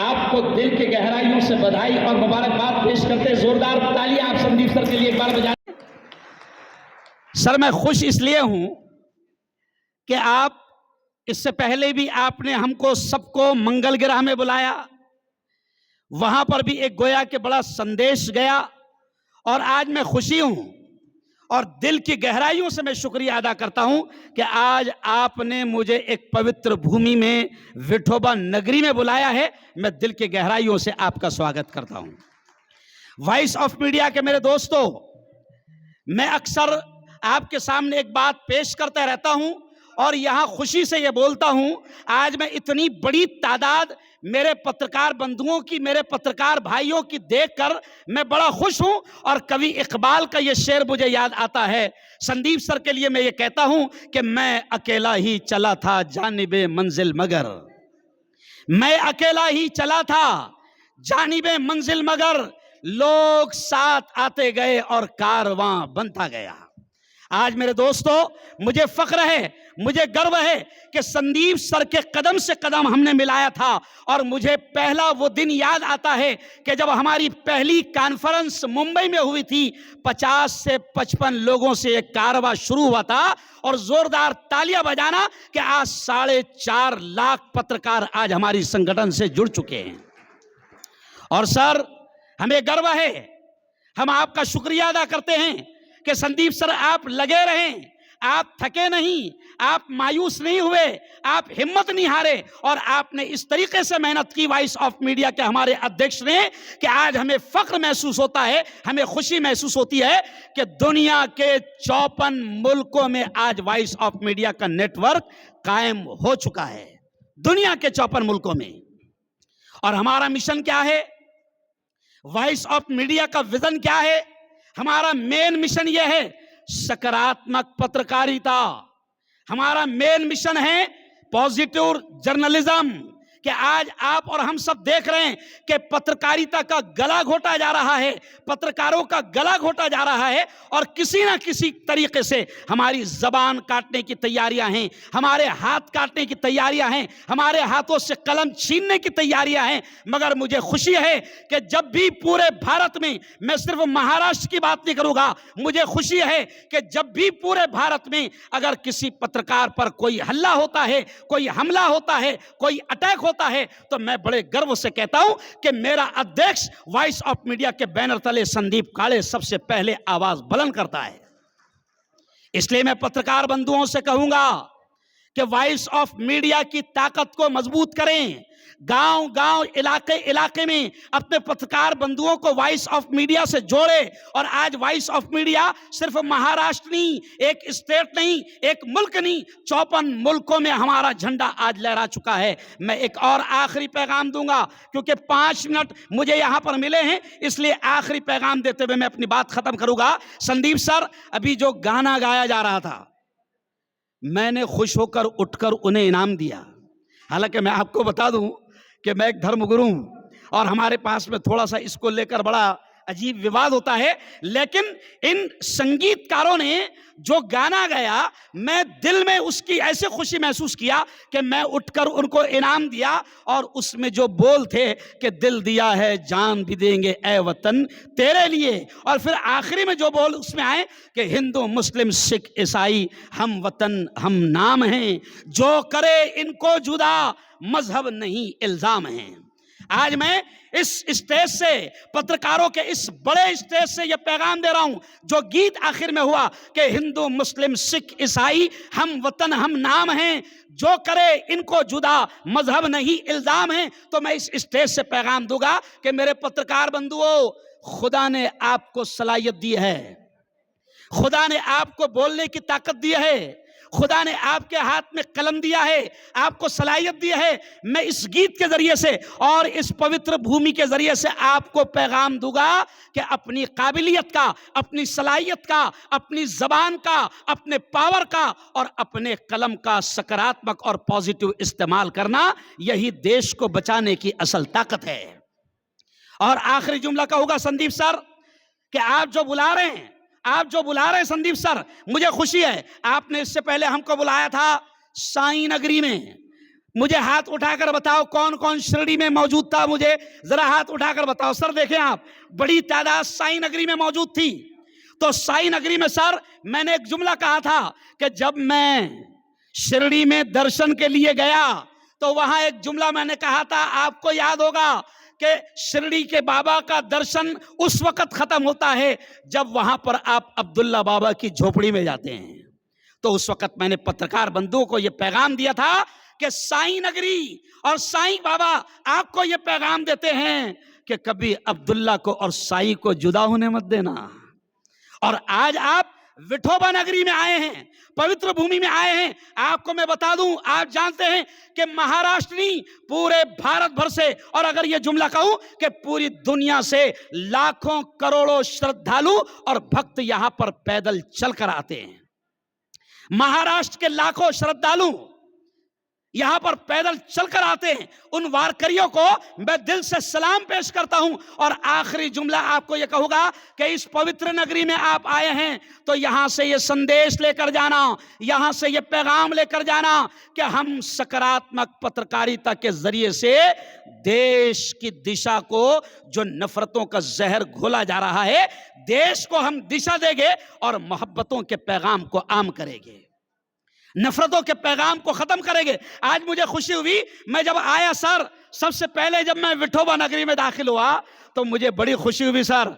آپ کو دل کے گہرائیوں سے بدھائی اور مبارکباد پیش کرتے ہیں۔ زوردار تالیاں آپ سندیپ سر کے لیے ایک بار بجائیں سر، میں خوش اس لیے ہوں کہ آپ اس سے پہلے بھی آپ نے ہم کو سب کو منگل گرہ میں بلایا۔ وہاں پر بھی ایک گویا کے بڑا سندیش گیا اور آج میں خوشی ہوں اور دل کی گہرائیوں سے میں شکریہ ادا کرتا ہوں کہ آج آپ نے مجھے ایک پوتر بھومی میں، وٹھوبا نگری میں بلایا ہے۔ میں دل کی گہرائیوں سے آپ کا سواگت کرتا ہوں۔ وائس آف میڈیا کے میرے دوستو، میں اکثر آپ کے سامنے ایک بات پیش کرتا رہتا ہوں۔ اور یہاں خوشی سے یہ بولتا ہوں، آج میں اتنی بڑی تعداد میرے پترکار بندھوؤں کی، میرے پترکار بھائیوں کی دیکھ کر میں بڑا خوش ہوں اور کبھی اقبال کا یہ شعر مجھے یاد آتا ہے۔ سندیپ سر کے لیے میں یہ کہتا ہوں کہ میں اکیلا ہی چلا تھا جانب منزل مگر۔ میں اکیلا ہی چلا تھا جانب منزل مگر۔ لوگ ساتھ آتے گئے اور کارواں بنتا گیا۔ آج میرے دوستو، مجھے فخر ہے، مجھے گرو ہے کہ سندیپ سر کے قدم سے قدم ہم نے ملایا تھا اور مجھے پہلا وہ دن یاد آتا ہے کہ جب ہماری پہلی کانفرنس ممبئی میں ہوئی تھی، پچاس سے پچپن لوگوں سے ایک کارواں شروع ہوا تھا اور زوردار تالیاں بجانا کہ آج ساڑھے چار لاکھ پترکار آج ہماری سنگٹن سے جڑ چکے ہیں۔ اور سر، ہمیں گرو ہے، ہم آپ کا شکریہ ادا کرتے ہیں۔ کہ سندیپ سر آپ لگے رہیں، آپ تھکے نہیں، آپ مایوس نہیں ہوئے، آپ ہمت نہیں ہارے اور آپ نے اس طریقے سے محنت کی وائس آف میڈیا کے ہمارے ادھیکش نے کہ آج ہمیں فخر محسوس ہوتا ہے، ہمیں خوشی محسوس ہوتی ہے کہ دنیا کے چوپن ملکوں میں آج وائس آف میڈیا کا نیٹ ورک قائم ہو چکا ہے، دنیا کے چوپن ملکوں میں۔ اور ہمارا مشن کیا ہے؟ وائس آف میڈیا کا وزن کیا ہے؟ ہمارا مین مشن یہ ہے سکراتمک پترکاریتا ہمارا مین مشن ہے پوزیٹو جرنلزم کہ آج آپ اور ہم سب دیکھ رہے ہیں کہ پترکاریتا کا گلا گھوٹا جا رہا ہے، پترکاروں کا گلا گھوٹا جا رہا ہے اور کسی نہ کسی طریقے سے ہماری زبان کاٹنے کی تیاریاں ہیں، ہمارے ہاتھ کاٹنے کی تیاریاں ہیں، ہمارے ہاتھوں سے قلم چھیننے کی تیاریاں ہیں۔ مگر مجھے خوشی ہے کہ جب بھی پورے بھارت میں میں صرف مہاراشٹر کی بات نہیں کروں گا، مجھے خوشی ہے کہ جب بھی پورے بھارت میں اگر کسی پترکار پر کوئی حلہ ہوتا ہے، کوئی حملہ ہوتا ہے، کوئی اٹیک ہوتا ہے، تو میں بڑے گرو سے کہتا ہوں کہ میرا ادھیکش وائس آف میڈیا کے بینر تلے سندیپ کالے سب سے پہلے آواز بلند کرتا ہے۔ اس لیے میں پترکار بندوؤں سے کہوں گا کہ وائس آف میڈیا کی طاقت کو مضبوط کریں۔ گاؤں گاؤں، علاقے علاقے میں اپنے پترکار بندھوؤں کو وائس آف میڈیا سے جوڑے اور آج وائس آف میڈیا صرف مہاراشٹر نہیں، ایک اسٹیٹ نہیں، ایک ملک نہیں، چوپن ملکوں میں ہمارا جھنڈا آج لہرا چکا ہے۔ میں ایک اور آخری پیغام دوں گا کیونکہ پانچ منٹ مجھے یہاں پر ملے ہیں، اس لیے آخری پیغام دیتے ہوئے میں اپنی بات ختم کروں گا۔ سندیپ سر، ابھی جو گانا گایا جا رہا تھا، میں نے خوش ہو کر اٹھ کر انہیں انعام دیا۔ حالانکہ میں آپ کو بتا دوں کہ میں ایک دھرم گرو ہوں اور ہمارے پاس میں تھوڑا سا اس کو لے کر بڑا عجیب وواد ہوتا ہے، لیکن ان سنگیت کاروں نے جو گانا گیا میں دل میں اس کی ایسے خوشی محسوس کیا کہ میں اٹھ کر ان کو انعام دیا اور اس میں جو بول تھے کہ دل دیا ہے، جان بھی دیں گے اے وطن تیرے لیے۔ اور پھر آخری میں جو بول اس میں آئے کہ ہندو، مسلم، سکھ، عیسائی، ہم وطن، ہم نام ہیں۔ جو کرے ان کو جدا، مذہب نہیں، الزام ہیں۔ آج میں اس اسٹیج سے پترکاروں کے اس بڑے اسٹیج سے یہ پیغام دے رہا ہوں، جو گیت آخر میں ہوا کہ ہندو، مسلم، سکھ، عیسائی، ہم وطن، ہم نام ہیں، جو کرے ان کو جدا، مذہب نہیں، الزام ہیں۔ تو میں اس اسٹیج سے پیغام دوں گا کہ میرے پترکار بندھو خدا نے آپ کو صلاحیت دی ہے۔ خدا نے آپ کو بولنے کی طاقت دی ہے۔ خدا نے آپ کے ہاتھ میں قلم دیا ہے، آپ کو صلاحیت دی ہے۔ میں اس گیت کے ذریعے سے اور اس پوتر بھومی کے ذریعے سے آپ کو پیغام دوں گا کہ اپنی قابلیت کا، اپنی صلاحیت کا، اپنی زبان کا، اپنے پاور کا اور اپنے قلم کا سکراتمک اور پازیٹو استعمال کرنا یہی دیش کو بچانے کی اصل طاقت ہے۔ اور آخری جملہ کا ہوگا سندیپ سر کہ آپ جو بلا رہے ہیں آپ جو بلا رہے ہیں سندیپ سر، مجھے خوشی ہے۔ آپ نے اس سے پہلے ہم کو بلایا تھا سائی نگری میں۔ مجھے ہاتھ اٹھا کر بتاؤ کون کون شرڑی میں موجود تھا مجھے؟ ذرا ہاتھ اٹھا کر بتاؤ۔ سر، دیکھیں آپ، بڑی تعداد سائی نگری میں موجود تھی۔ تو سائی نگری میں سر، میں نے ایک جملہ کہا تھا کہ جب میں شرڑی میں درشن کے لیے گیا، تو وہاں ایک جملہ میں نے کہا تھا، آپ کو یاد ہوگا۔ کہ شرڑی کے بابا کا درشن اس وقت ختم ہوتا ہے جب وہاں پر آپ عبداللہ بابا کی جھوپڑی میں جاتے ہیں۔ تو اس وقت میں نے پترکار بندوں کو یہ پیغام دیا تھا کہ سائی نگری اور سائی بابا آپ کو یہ پیغام دیتے ہیں کہ کبھی عبداللہ کو اور سائی کو جدا ہونے مت دینا۔ اور آج آپ وٹھوبا نگری میں آئے ہیں، پوتر بھومی میں آئے ہیں۔ آپ کو میں بتا دوں، آپ جانتے ہیں کہ مہاراشٹری پورے بھارت بھر سے، اور اگر یہ جملہ کہوں کہ پوری دنیا سے لاکھوں کروڑوں شردھالو اور بھکت یہاں پر پیدل چل کر آتے ہیں۔ مہاراشٹر کے لاکھوں شردھالو یہاں پر پیدل چل کر آتے ہیں۔ ان وارکریوں کو میں دل سے سلام پیش کرتا ہوں۔ اور آخری جملہ آپ کو یہ کہوں گا کہ اس پوتر نگری میں آپ آئے ہیں تو یہاں سے یہ سندیش لے کر جانا، یہاں سے یہ پیغام لے کر جانا کہ ہم سکراتمک پترکاریتا کے ذریعے سے دیش کی دشا کو، جو نفرتوں کا زہر گھولا جا رہا ہے، دیش کو ہم دشا دیں گے اور محبتوں کے پیغام کو عام کریں گے۔ نفرتوں کے پیغام کو ختم کریں گے۔ آج مجھے خوشی ہوئی، میں جب آیا سر، سب سے پہلے جب میں وٹھوبا نگری میں داخل ہوا، تو مجھے بڑی خوشی ہوئی سر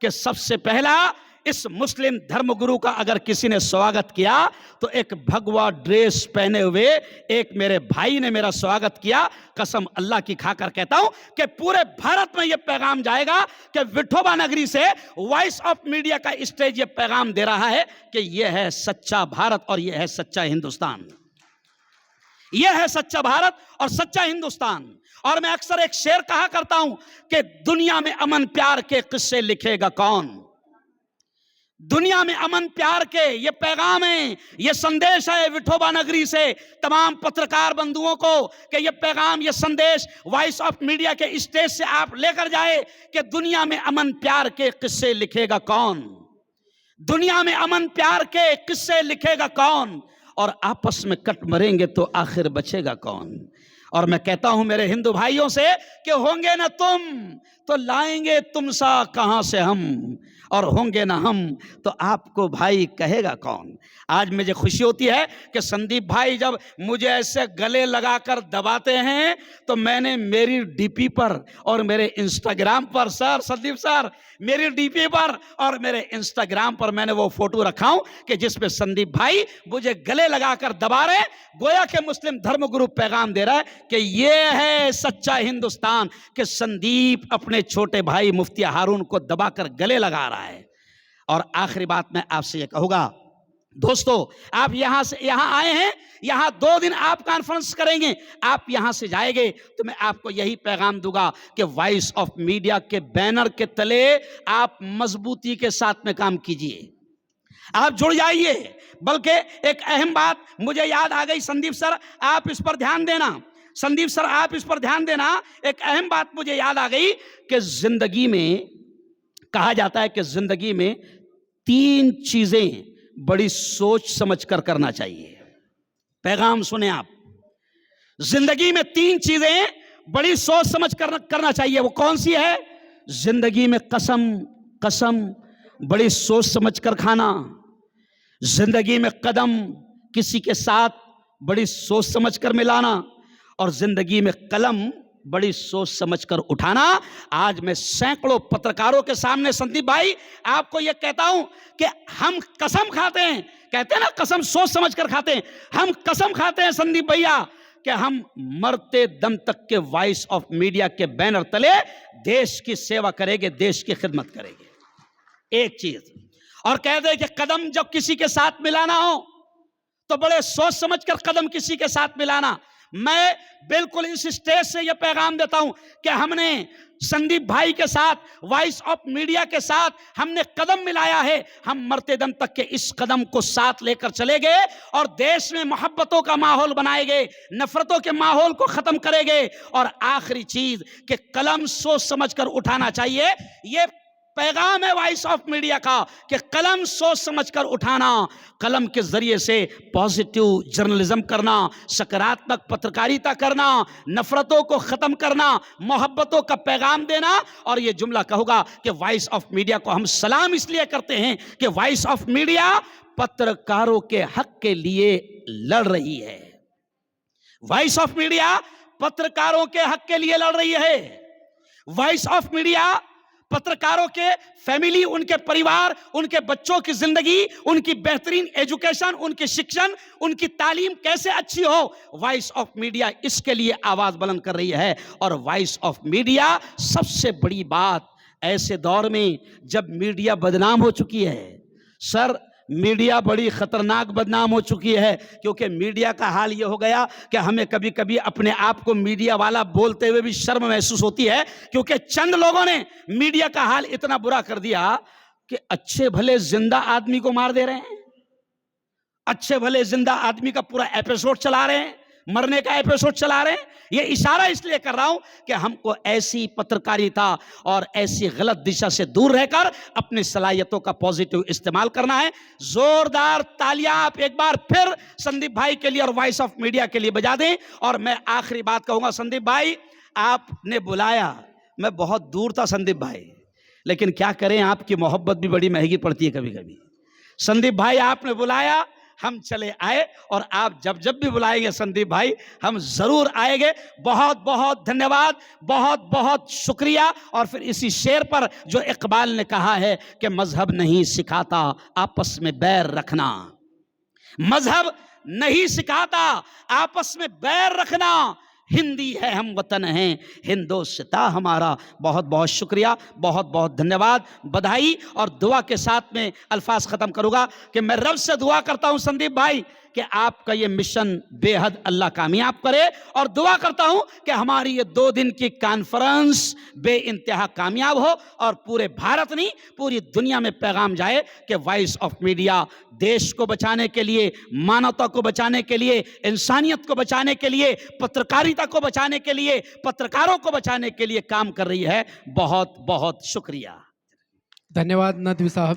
کہ سب سے پہلا اس مسلم دھرم گرو کا اگر کسی نے سواگت کیا تو ایک بھگوا ڈریس پہنے ہوئے ایک میرے بھائی نے میرا سواگت کیا، قسم اللہ کی کھا کر کہتا ہوں کہ پورے بھارت میں یہ پیغام جائے گا کہ وٹھوبا نگری سے وائس آف میڈیا کا اسٹیج یہ پیغام دے رہا ہے کہ یہ ہے سچا بھارت اور یہ ہے سچا ہندوستان۔ یہ ہے سچا بھارت اور سچا ہندوستان۔ اور میں اکثر ایک شعر کہا کرتا ہوں کہ دنیا میں امن پیار کے قصے لکھے گا کون؟ دنیا میں امن پیار کے یہ پیغام ہے یہ سندیش ہے وٹھوبا نگری سے تمام پترکار بندوؤں کو کہ یہ پیغام، یہ سندیش وائس آف میڈیا کے اسٹیج سے آپ لے کر جائے کہ دنیا میں امن پیار کے قصے لکھے گا کون؟ دنیا میں امن پیار کے قصے لکھے گا کون؟ اور آپس میں کٹ مریں گے تو آخر بچے گا کون؟ اور میں کہتا ہوں میرے ہندو بھائیوں سے کہ ہوں گے نا تم تو لائیں گے تم سا کہاں سے ہم اور ہوں گے نا ہم؟ تو آپ کو بھائی کہے گا کون؟ آج مجھے خوشی ہوتی ہے کہ سندیپ بھائی جب مجھے ایسے گلے لگا کر دباتے ہیں تو میں نے میری ڈی پی پر اور میرے انسٹاگرام پر، سر، سندیپ سر، میری ڈی پی پر اور میرے انسٹاگرام پر میں نے وہ فوٹو رکھا ہوں کہ جس پہ سندیپ بھائی مجھے گلے لگا کر دبا رہے گویا کہ مسلم دھرم گرو پیغام دے رہا ہے کہ یہ ہے سچا ہندوستان کہ سندیپ اپنے چھوٹے بھائی مفتی ہارون کو دبا کر گلے لگا رہا ہے۔ اور آخری بات میں آپ سے یہ کہوں گا، دوستو، آپ یہاں سے یہاں آئے ہیں، یہاں دو دن آپ کانفرنس کریں گے، آپ یہاں سے جائیں گے۔ تو میں آپ کو یہی پیغام دوں گا کہ وائس آف میڈیا کے بینر کے تلے آپ مضبوطی کے ساتھ میں کام کیجیے۔ آپ جڑ جائیے، بلکہ ایک اہم بات مجھے یاد آ گئی سندیپ سر، آپ اس پر دھیان دینا۔ سندیپ سر، آپ اس پر دھیان دینا، ایک اہم بات مجھے یاد آ گئی کہ زندگی میں، کہا جاتا ہے کہ زندگی میں تین چیزیں بڑی سوچ سمجھ کر کرنا چاہیے۔ پیغام سنیں آپ۔ زندگی میں تین چیزیں بڑی سوچ سمجھ کر کرنا چاہیے۔ وہ کون سی ہے؟ زندگی میں قسم قسم بڑی سوچ سمجھ کر کھانا۔ زندگی میں قدم کسی کے ساتھ بڑی سوچ سمجھ کر ملانا۔ اور زندگی میں قلم بڑی سوچ سمجھ کر اٹھانا۔ آج میں سینکڑوں پترکاروں کے سامنے سندیپ بھائی، آپ کو یہ کہتا ہوں کہ ہم قسم کھاتے ہیں۔ کہتے ہیں نا قسم سوچ سمجھ کر کھاتے ہیں۔ ہم قسم کھاتے ہیں سندیپ بھیا کہ ہم مرتے دم تک کے وائس آف میڈیا کے بینر تلے دیش کی سیوا کریں گے، دیش کی خدمت کریں گے۔ ایک چیز۔ اور کہہ دے کہ قدم جب کسی کے ساتھ ملانا ہو تو بڑے سوچ سمجھ کر قدم کسی کے ساتھ ملانا۔ میں بالکل اس اسٹیج سے یہ پیغام دیتا ہوں کہ ہم نے سندیپ بھائی کے ساتھ وائس آف میڈیا کے ساتھ ہم نے قدم ملایا ہے۔ ہم مرتے دم تک کے اس قدم کو ساتھ لے کر چلے گئے اور دیش میں محبتوں کا ماحول بنائے گے نفرتوں کے ماحول کو ختم کرے گے اور آخری چیز کہ قلم سوچ سمجھ کر اٹھانا چاہیے، یہ پیغام ہے وائس آف میڈیا کا کہ قلم سوچ سمجھ کر اٹھانا، قلم کے ذریعے سے پازیٹیو جرنلزم کرنا، سکراتمک پترکاریتا کرنا، نفرتوں کو ختم کرنا، محبتوں کا پیغام دینا اور یہ جملہ کہو گا کہ وائس آف میڈیا کو ہم سلام اس لیے کرتے ہیں کہ وائس آف میڈیا پترکاروں کے حق کے لیے لڑ رہی ہے۔ وائس آف میڈیا پترکاروں کے حق کے لیے لڑ رہی ہے۔ وائس آف میڈیا پترکاروں کے حق کے لیے لڑ رہی ہے پترکاروں کے فیملی، ان کے پریوار، ان کے بچوں کی زندگی، ان کی بہترین ایجوکیشن، ان کی شکشن، ان کی تعلیم کیسے اچھی ہو؟ وائس آف میڈیا اس کے لیے آواز بلند کر رہی ہے۔ اور وائس آف میڈیا سب سے بڑی بات ایسے دور میں جب میڈیا بدنام ہو چکی ہے، سر میڈیا بڑی خطرناک بدنام ہو چکی ہے، کیونکہ میڈیا کا حال یہ ہو گیا کہ ہمیں کبھی کبھی اپنے آپ کو میڈیا والا بولتے ہوئے بھی شرم محسوس ہوتی ہے، کیونکہ چند لوگوں نے میڈیا کا حال اتنا برا کر دیا کہ اچھے بھلے زندہ آدمی کو مار دے رہے ہیں۔ اچھے بھلے زندہ آدمی کا پورا ایپیسوڈ چلا رہے ہیں۔ مرنے کا ایپیسوڈ چلا رہے ہیں؟ یہ اشارہ اس لیے کر رہا ہوں کہ ہم کو ایسی پترکاریتا اور ایسی غلط دشا سے دور رہ کر اپنی صلاحیتوں کا پوزیٹیو استعمال کرنا ہے۔ زوردار تالیہ آپ ایک بار پھر سندیپ بھائی کے لیے اور وائس آف میڈیا کے لیے بجا دیں۔ اور میں آخری بات کہوں گا، سندیپ بھائی، آپ نے بلایا۔ میں بہت دور تھا سندیپ بھائی، لیکن کیا کریں، آپ کی محبت بھی بڑی مہنگی پڑتی ہے کبھی کبھی۔ سندیپ بھائی، آپ نے بلایا۔ ہم چلے آئے اور آپ جب جب بھی بلائیں گے سندیپ بھائی، ہم ضرور آئیں گے۔ بہت بہت دھنیہ واد بہت بہت شکریہ۔ اور پھر اسی شعر پر جو اقبال نے کہا ہے کہ مذہب نہیں سکھاتا آپس میں بیر رکھنا۔ مذہب نہیں سکھاتا آپس میں بیر رکھنا۔ ہندی ہے ہم وطن ہیں ہندوستاں ہمارا۔ بہت بہت شکریہ، بہت بہت دھنیہ واد بدھائی اور دعا کے ساتھ میں الفاظ ختم کروں گا کہ میں رب سے دعا کرتا ہوں، سندیپ بھائی۔ کہ آپ کا یہ مشن بے حد اللہ کامیاب کرے اور دعا کرتا ہوں کہ ہماری یہ دو دن کی کانفرنس بے انتہا کامیاب ہو اور پورے بھارت نہیں، پوری دنیا میں پیغام جائے کہ وائس آف میڈیا دیش کو بچانے کے لیے، مانوتا کو بچانے کے لیے، انسانیت کو بچانے کے لیے پترکاریتہ کو بچانے کے لیے، پترکاروں کو بچانے کے لیے کام کر رہی ہے۔ بہت بہت شکریہ۔ دھنیواد ندوی صاحب۔